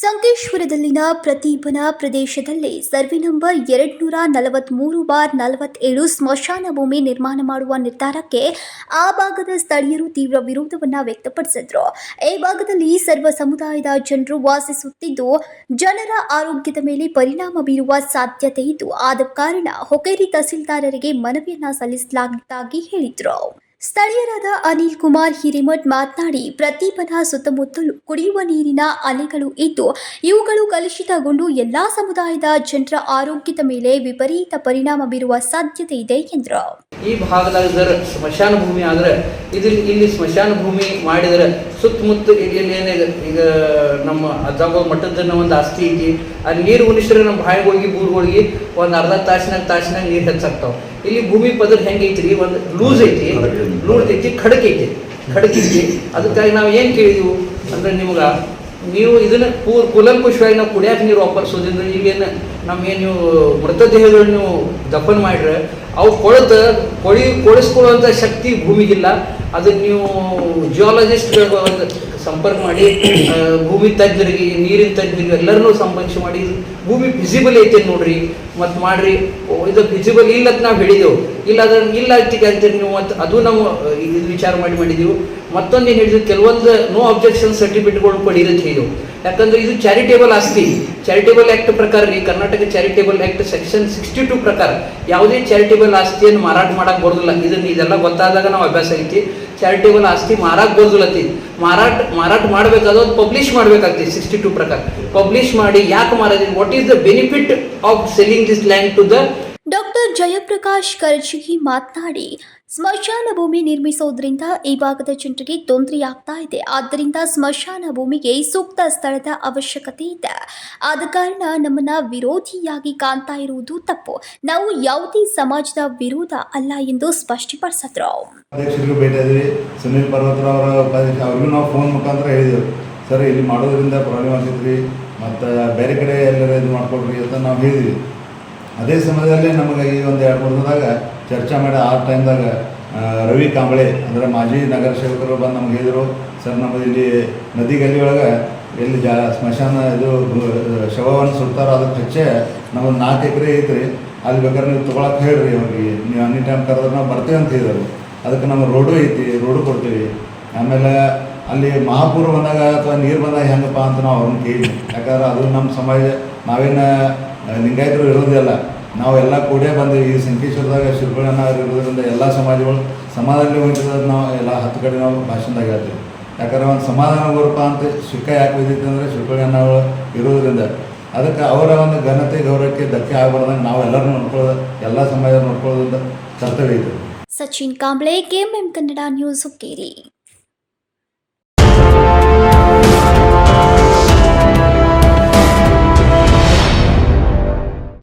ಸಕಲೇಶ್ವರದಲ್ಲಿನ ಪ್ರತಿಭನ ಪ್ರದೇಶದಲ್ಲಿ survey number ಎರಡ್ನೂರ ನಲವತ್ಮೂರು ಬಾರ್ ನಲವತ್ತೇಳು ಸ್ಮಶಾನ ಭೂಮಿ ನಿರ್ಮಾಣ ಮಾಡುವ ನಿರ್ಧಾರಕ್ಕೆ ಆ ಭಾಗದ ಸ್ಥಳೀಯರು ತೀವ್ರ ವಿರೋಧವನ್ನು ವ್ಯಕ್ತಪಡಿಸಿದ್ರು. ಈ ಭಾಗದಲ್ಲಿ ಸರ್ವ ಸಮುದಾಯದ ಜನರು ವಾಸಿಸುತ್ತಿದ್ದು, ಜನರ ಆರೋಗ್ಯದ ಮೇಲೆ ಪರಿಣಾಮ ಬೀರುವ ಸಾಧ್ಯತೆ ಇದ್ದು, ಆದ ಕಾರಣ ಹೊಕೇರಿ ತಹಸೀಲ್ದಾರರಿಗೆ ಮನವಿಯನ್ನ ಸಲ್ಲಿಸಲಾಗಿದ್ದಾಗಿ ಹೇಳಿದ್ರು. ಸ್ಥಳೀಯರಾದ ಅನಿಲ್ ಕುಮಾರ್ ಹಿರೇಮಠ್ ಮಾತನಾಡಿ, ಪ್ರತಿಭನ ಸುತ್ತಮುತ್ತಲು ಕುಡಿಯುವ ನೀರಿನ ಅಲೆಗಳು ಇದ್ದು, ಇವುಗಳು ಕಲುಷಿತಗೊಂಡು ಎಲ್ಲಾ ಸಮುದಾಯದ ಜನರ ಆರೋಗ್ಯದ ಮೇಲೆ ವಿಪರೀತ ಪರಿಣಾಮ ಬೀರುವ ಸಾಧ್ಯತೆ ಇದೆ ಎಂದರು. ಈ ಭಾಗದಾಗ ಸ್ಮಶಾನ ಭೂಮಿ ಆದ್ರೆ ಇಲ್ಲಿ ಸ್ಮಶಾನ ಭೂಮಿ ಮಾಡಿದ್ರೆ ಸುತ್ತಮುತ್ತ ಏನಿದೆ ಈಗ ನಮ್ಮ ಅಜ್ಜಾಗ ಮಟ್ಟದ ಒಂದು ಆಸ್ತಿ ಐತಿ. ಅಲ್ಲಿ ನೀರು ಉಣಿಸಿದ್ರೆ ನಮ್ಮ ಬಾಯಿಗಳಿಗೆ ಬೂರ್ಗಳಿಗೆ ಒಂದು ಅರ್ಧ ತಾಸಿನಾಗ ತಾಸಿನಾಗ ನೀರು ಹೆಚ್ಚಾಗ್ತಾವ. ಇಲ್ಲಿ ಭೂಮಿ ಪದರ್ ಹೆಂಗೈತ್ರಿ ಒಂದು ಲೂಸ್ ಐತಿ. ಲೂಸ್ ಐತಿ, ಖಡಕ್ ಐತಿ. ಖಡಕ್ ಐತಿ. ಅದಕ್ಕಾಗಿ ನಾವು ಏನು ಕೇಳಿದೆವು? ಅಂದ್ರೆ ನಿಮ್ಗೆ ನೀವು ಇದನ್ನ ಕುಲಂಕುಷವಾಗಿ ನಾವು ಕುಡಿಯಕ್ಕೆ ನೀರು ವಾಪರಿಸೋದ್ರಿಂದ ಈಗೇನು ನಮ್ಗೇನು ನೀವು ಮೃತದೇಹಗಳು ನೀವು ದಫನ್ ಮಾಡ್ರೆ, ಅವು ಕೊಳತ ಕೊಳಿ ಕೊಳಿಸ್ಕೊಳ್ಳುವಂಥ ಶಕ್ತಿ ಭೂಮಿಗಿಲ್ಲ. ಅದನ್ನ ನೀವು ಜಿಯಾಲಜಿಸ್ಟ್ ಸಂಪರ್ಕ ಮಾಡಿ ಭೂಮಿ ತಜ್ಞರಿಗೆ, ನೀರಿನ ತಜ್ಞರಿಗೆ ಎಲ್ಲರನ್ನೂ ಸಂಪರ್ಕ ಮಾಡಿ, ಭೂಮಿ ಫಿಸಿಬಲ್ ಐತೆ ನೋಡ್ರಿ, ಮತ್ತು ಮಾಡ್ರಿ. ಇದು ಫಿಸಿಬಲ್ ಇಲ್ಲ ಅಂತ ನಾವು ಹೇಳಿದೆವು. ಇಲ್ಲ ಅದ್ರ ಇಲ್ಲ ಆಗ್ತಿಗೆ ಅಂತೇಳಿ ನೀವು ಮತ್ತು ಅದು ನಾವು ಇದು ವಿಚಾರ ಮಾಡಿ ಮಾಡಿದೆವು. ಮತ್ತೊಂದು ಏನು ಹೇಳಿದ್ರು, ಕೆಲವೊಂದು ನೋ ಅಬ್ಜೆಕ್ಷನ್ ಸರ್ಟಿಫಿಕೇಟ್ಗಳು ಕೊಡಿ ಅಂತ ಹೇಳಿದೆವು. ಯಾಕಂದ್ರೆ ಇದು ಚಾರಿಟೇಬಲ್ ಆಸ್ತಿ. ಚಾರಿಟೇಬಲ್ ಆಕ್ಟ್ ಪ್ರಕಾರ ರೀ, Karnataka charitable act section sixty two ಪ್ರಕಾರ ಯಾವುದೇ ಚಾರಿಟೇಬಲ್ ಆಸ್ತಿಯನ್ನು ಮಾರಾಟ ಮಾಡಕ್ ಬರೋದಿಲ್ಲ. ಇದನ್ನ ಇದೆಲ್ಲ ಗೊತ್ತಾದಾಗ ನಾವು ಅಭ್ಯಾಸ ಐತಿ. ಚಾರಿಟೇಬಲ್ ಆಸ್ತಿ ಮಾರಾಕ್ ಬರೋದಿಲ್ಲತಿ. ಮಾರಾಟ ಮಾರಾಟ ಮಾಡಬೇಕಾದ್ರೆ ಅದು ಪಬ್ಲಿಷ್ ಮಾಡಬೇಕಾಗ್ತದೆ ಸಿಕ್ಸ್ಟಿ ಟು ಪ್ರಕಾರ. ಪಬ್ಲಿಷ್ ಮಾಡಿ ಯಾಕೆ ಮಾರೋದಿಲ್ಲ? What is the benefit of selling this land to the Jayaprakash Karjigi ಮಾತನಾಡಿ, ಸ್ಮಶಾನ ಭೂಮಿ ನಿರ್ಮಿಸೋದ್ರಿಂದ ಈ ಭಾಗದ ಜನರಿಗೆ ತೊಂದರೆಯಾಗ್ತಾ ಇದೆ. ಆದ್ದರಿಂದ ಸ್ಮಶಾನ ಭೂಮಿಗೆ ಸೂಕ್ತ ಸ್ಥಳದ ಅವಶ್ಯಕತೆ ಇದೆ. ಆದ ಕಾರಣ ನಮ್ಮನ್ನ ವಿರೋಧಿಯಾಗಿ ಕಾಣ್ತಾ ಇರುವುದು ತಪ್ಪು. ನಾವು ಯಾವುದೇ ಸಮಾಜದ ವಿರೋಧ ಅಲ್ಲ ಎಂದು ಸ್ಪಷ್ಟಪಡಿಸಿದ್ರು. ಅಧ್ಯಕ್ಷರಿಗೂ ಭೇಟಿ ಇದ್ವಿ ಸುನೀಲ್ ಪರ್ವತರಾವ್ ಅವರ ಉಪಾಧ್ಯಕ್ಷ, ಅವ್ರಿಗೂ ನಾವು ಫೋನ್ ಮುಖಾಂತರ ಹೇಳಿದೆವು. ಸರ್, ಇಲ್ಲಿ ಮಾಡೋದ್ರಿಂದ ಪ್ರಾಬ್ಲಮ್ ಆಗ್ತೈತ್ರಿ. ಮತ್ತು ಬೇರೆ ಕಡೆ ಎಲ್ಲರ ಇದು ಮಾಡ್ಕೊಡ್ರಿ ಅಂತ ನಾವು ಹೇಳಿದ್ವಿ. ಅದೇ ಸಮಯದಲ್ಲಿ ನಮಗೆ ಈ ಒಂದು ಎರಡು ಮೂರು ದಿನದಾಗ ಚರ್ಚೆ ಮಾಡಿ ಆ ಟೈಮ್ದಾಗ ರವಿ ಕಾಂಬಳೆ, ಅಂದರೆ ಮಾಜಿ ನಗರ ಸೇವಕರು ಬಂದು ನಮ್ಗೆ ಹೇಳಿದರು, ಸರ್ ನಮ್ಮದು ಇಲ್ಲಿ ನದಿ ಗಲ್ಲಿ ಒಳಗೆ ಎಲ್ಲಿ ಜಾ, ಸ್ಮಶಾನ ಇದು ಶವವನ್ನು ಸುಡ್ತಾರೋ ಅದಕ್ಕೆ ಹೆಚ್ಚೆ ನಮ್ಮದು ನಾಲ್ಕು ಎಕರೆ ಐತ್ರಿ. ಅಲ್ಲಿ ಬೇಕಾದ್ರೆ ನೀವು ತೊಗೊಳಕ್ಕೆ ಹೇಳ್ರಿ ಅವ್ರಿಗೆ. ನೀವು ಅನಿ ಟೈಮ್ ಕರೆದ್ರೆ ನಾವು ಬರ್ತೀವಿ ಅಂತ ಹೇಳಿದರು. ಅದಕ್ಕೆ ನಮ್ಮ ರೋಡು ಐತಿ, ರೋಡು ಕೊಡ್ತೀವಿ. ಆಮೇಲೆ ಅಲ್ಲಿ ಮಹಾಪೂರ್ ಬಂದಾಗ ಅಥವಾ ನೀರು ಬಂದಾಗ ಹೆಂಗಪ್ಪ ಅಂತ ನಾವು ಅವ್ರನ್ನ ಕೇಳಿ ಯಾಕಂದ್ರೆ ಅದು ನಮ್ಮ ಸಮಾಜ, ನಾವೇನ ಲಿಂಗಾಯತರು ಇರೋದಿಲ್ಲ ನಾವು ಎಲ್ಲ ಕೂಡೇ ಬಂದು ಈ ಸಂಕೇಶ್ವರದಾಗ ಶಿಲ್ಪಗಳನ್ನ ಇರೋದ್ರಿಂದ ಎಲ್ಲ ಸಮಾಜಗಳು ಸಮಾಧಾನ ಹೊಂಟಿದ್ರೆ ನಾವು ಎಲ್ಲ ಹತ್ತು ಕಡೆ ನಾವು ಭಾಷಣದಾಗ ಹೇಳ್ತೀವಿ. ಯಾಕಂದ್ರೆ ಒಂದು ಸಮಾಧಾನ ಬರಪ್ಪ ಅಂತ ಶಿಕ್ಕ ಯಾಕೆ ಬಿದ್ದಿತ್ತು ಅಂದರೆ ಶಿಲ್ಪಗಳನ್ನಗಳು ಇರೋದ್ರಿಂದ ಅದಕ್ಕೆ ಅವರ ಒಂದು ಘನತೆ, ಗೌರವಕ್ಕೆ ಧಕ್ಕೆ ಆಗಬಾರ್ದಂಗೆ ನಾವು ಎಲ್ಲರೂ ನೋಡ್ಕೊಳ್ಳೋದು, ಎಲ್ಲ ಸಮಾಜ ನೋಡ್ಕೊಳ್ಳೋದ್ರಿಂದ ಕರ್ತವ್ಯ ಇದೆ ಸಚಿನ್ ಕಾಂಬ್ಳೆ ಕೆಎಂಎಂ ಕನ್ನಡ ನ್ಯೂಸ್ ಹುಕ್ಕೇರಿ.